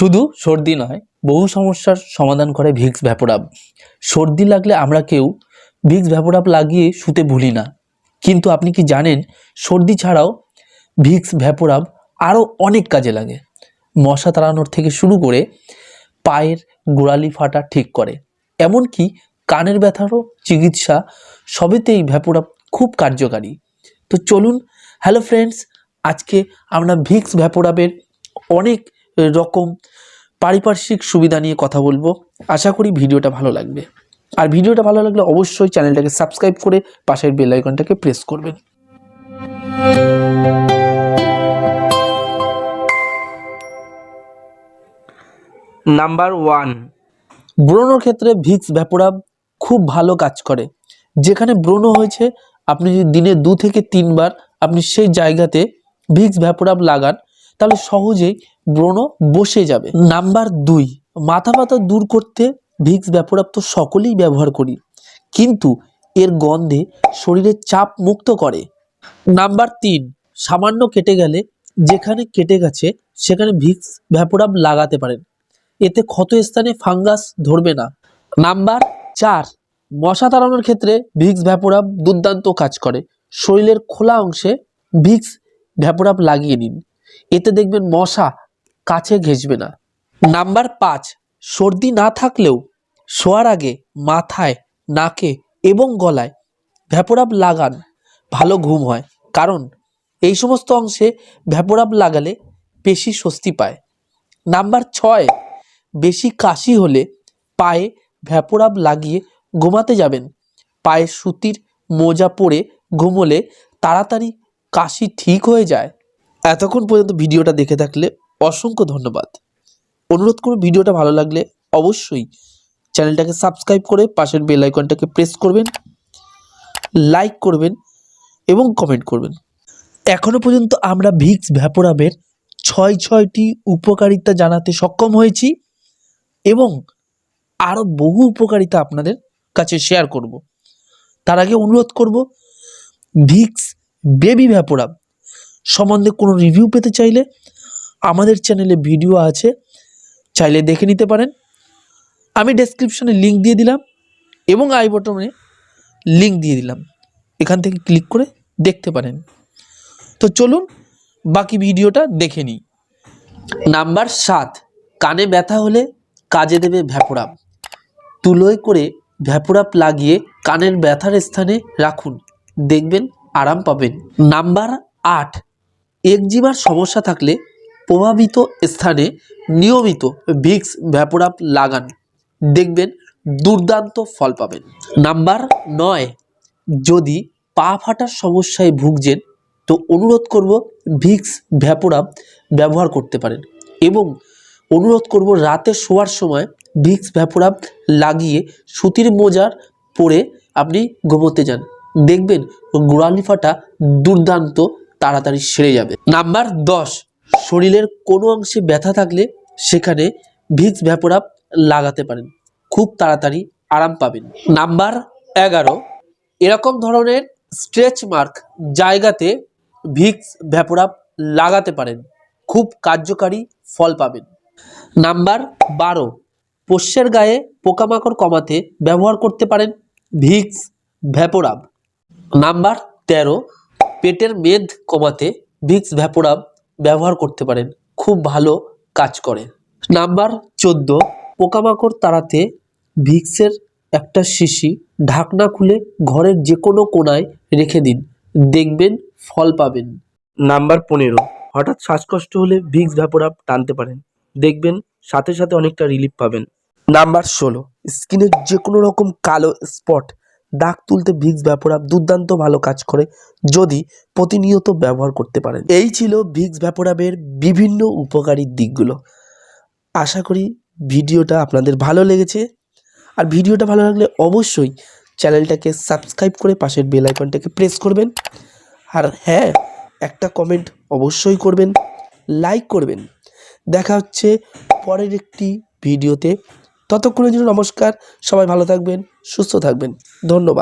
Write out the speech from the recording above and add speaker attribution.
Speaker 1: শুধু সর্দি নয়, বহু সমস্যার সমাধান করে ভিক্স ভ্যাপোরাব সর্দি লাগলে আমরা কেউ ভিক্স ভ্যাপোরাব লাগিয়ে শুতে ভুলি না। কিন্তু আপনি কি জানেন, সর্দি ছাড়াও ভিক্স ভ্যাপোরাব আরও অনেক কাজে লাগে। মশা তাড়ানোর থেকে শুরু করে পায়ের গোড়ালি ফাটা ঠিক করে। এমনকি কানের ব্যথারও চিকিৎসা সবেতেই ভ্যাপোরাব খুব কার্যকারী। তো চলুন, হ্যালো ফ্রেন্ডস, আজকে আমরা ভিক্স ভ্যাপোরাবের অনেক রকম পারিপার্শ্বিক সুবিধা নিয়ে কথা বলব। আশা করি ভিডিওটা ভালো লাগবে। আর ভিডিওটা ভালো লাগলে অবশ্যই চ্যানেলটাকে সাবস্ক্রাইব করে পাশের বেল আইকনটাকে প্রেস করবেন।
Speaker 2: Number one.
Speaker 1: ব্রণর ক্ষেত্রে ভিক্স ভ্যাপোরাব খুব ভালো কাজ করে। যেখানে ব্রণ হয়েছে আপনি যদি দিনে দু থেকে তিনবার আপনি সেই জায়গাতে ভিক্স ভ্যাপোরাব লাগান তাহলে সহজেই ব্রণ বসে যাবে। নাম্বার দুই, মাথা ব্যথা দূর করতে ভিক্স ভ্যাপোরাব তো সকলেই ব্যবহার করি, কিন্তু এর গন্ধে শরীরের চাপ মুক্ত করে। নাম্বার তিন, সামান্য কেটে গেলে যেখানে কেটে গেছে, সেখানে ভিক্স ভ্যাপোরাব লাগাতে পারেন। এতে ক্ষত স্থানে ফাঙ্গাস ধরবে না। নাম্বার চার, মশা তাড়ানোর ক্ষেত্রে ভিক্স ভ্যাপোরাব দুর্দান্ত কাজ করে। শরীরের খোলা অংশে ভিক্স ভ্যাপোরাব লাগিয়ে নিন। এতে দেখবেন মশা কাছে ঘেঁষবে না। নাম্বার পাঁচ, সর্দি না থাকলেও শোয়ার আগে মাথায়, নাকে এবং গলায় ভ্যাপোরাব লাগান, ভালো ঘুম হয়। কারণ এই সমস্ত অংশে ভ্যাপোরাব লাগালে পেশি স্বস্তি পায়। নাম্বার ছয়, বেশি কাশি হলে পায়ে ভ্যাপোরাব লাগিয়ে ঘুমাতে যাবেন। পায়ে সুতির মোজা পরে ঘুমোলে তাড়াতাড়ি কাশি ঠিক হয়ে যায়। এতক্ষণ পর্যন্ত ভিডিওটা দেখে থাকলে অসংখ্য ধন্যবাদ। অনুরোধ করব ভিডিওটা ভালো লাগলে অবশ্যই চ্যানেলটাকে সাবস্ক্রাইব করে পাশের বেল আইকনটাকে প্রেস করবেন, লাইক করবেন এবং কমেন্ট করবেন। এখনও পর্যন্ত আমরা ভিক্স ভ্যাপোরাবের ছয় ছয়টি উপকারিতা জানাতে সক্ষম হয়েছি এবং আরও বহু উপকারিতা আপনাদের কাছে শেয়ার করব। তার আগে অনুরোধ করব, ভিক্স বেবি ভ্যাপোরাব সম্বন্ধে কোনো রিভিউ পেতে চাইলে আমাদের চ্যানেলে ভিডিও আছে, চাইলে দেখে নিতে পারেন। আমি ডেসক্রিপশনে লিংক দিয়ে দিলাম এবং আই বটনে লিঙ্ক দিয়ে দিলাম। এখান থেকে ক্লিক করে দেখতে পারেন। তো চলুন, বাকি ভিডিওটা দেখে নিই। নাম্বার সাত, কানে ব্যথা হলে কাজে দেবে ভ্যাপোরাপ। তুলোয় করে ভ্যাপোরাপ লাগিয়ে কানের ব্যথার স্থানে রাখুন। দেখবেন, আরাম পাবেন। নাম্বার আট একজিমার সমস্যা থাকলে প্রভাবিত স্থানে নিয়মিত ভিক্স ভ্যাপোরাপ লাগান। দেখবেন দুর্দান্ত ফল পাবেন। নাম্বার নয়, যদি পা ফাটার সমস্যায় ভুগছেন, তো অনুরোধ করব ভিক্স ভ্যাপোরাপ ব্যবহার করতে পারেন এবং অনুরোধ করব রাতে শোয়ার সময় ভিক্স ভ্যাপোরাপ লাগিয়ে সুতির মোজার পরে আপনি ঘুমোতে যান। দেখবেন গোড়ালি ফাটা দুর্দান্ত, তাড়াতাড়ি সেরে যাবে। নাম্বার দশ শরীরের কোনো অংশে ব্যথা থাকলে সেখানে ভিক্স ভ্যাপোরাপ লাগাতে পারেন। খুব তাড়াতাড়ি আরাম পাবেন। নাম্বার এগারো, এরকম ধরনের স্ট্রেচ মার্ক জায়গাতে ভিক্স ভ্যাপোরাপ লাগাতে পারেন। খুব কার্যকারী ফল পাবেন। নাম্বার বারো, পোষ্যের গায়ে পোকামাকড় কমাতে ব্যবহার করতে পারেন ভিক্স ভ্যাপোরাব নাম্বার তেরো, পেটের মেদ কমাতে ভিক্স ভ্যাপোরাব ব্যবহার করতে পারেন। খুব ভালো কাজ করে। নাম্বার চোদ্দ পোকামাকড় তাড়াতে ভিক্সের একটা শিশি ঢাকনা খুলে ঘরের যে কোনো কোনায় রেখে দিন। দেখবেন ফল পাবেন।
Speaker 2: নাম্বার পনেরো হঠাৎ শ্বাসকষ্ট হলে ভিক্স ভ্যাপোরাপ টানতে পারেন। দেখবেন সাথে সাথে অনেকটা রিলিফ পাবেন।
Speaker 1: নাম্বার ষোলো স্কিনের যে কোনো রকম কালো স্পট দাগ তুলতে ভিক্স ভ্যাপোরাপ দুর্দান্ত ভালো কাজ করে যদি প্রতিনিয়ত ব্যবহার করতে পারেন। এই ছিল ভিক্স ভ্যাপোরাপের বিভিন্ন উপকারী দিকগুলো। আশা করি ভিডিওটা আপনাদের ভালো লেগেছে। আর ভিডিওটা ভালো লাগলে অবশ্যই চ্যানেলটাকে সাবস্ক্রাইব করে পাশের বেল আইকনটাকে প্রেস করবেন। আর হ্যাঁ একটা কমেন্ট অবশ্যই করবেন, লাইক করবেন। দেখা হচ্ছে পরের একটি ভিডিওতে। ততক্ষণের জন্য নমস্কার সবাই ভালো থাকবেন সুস্থ থাকবেন ধন্যবাদ।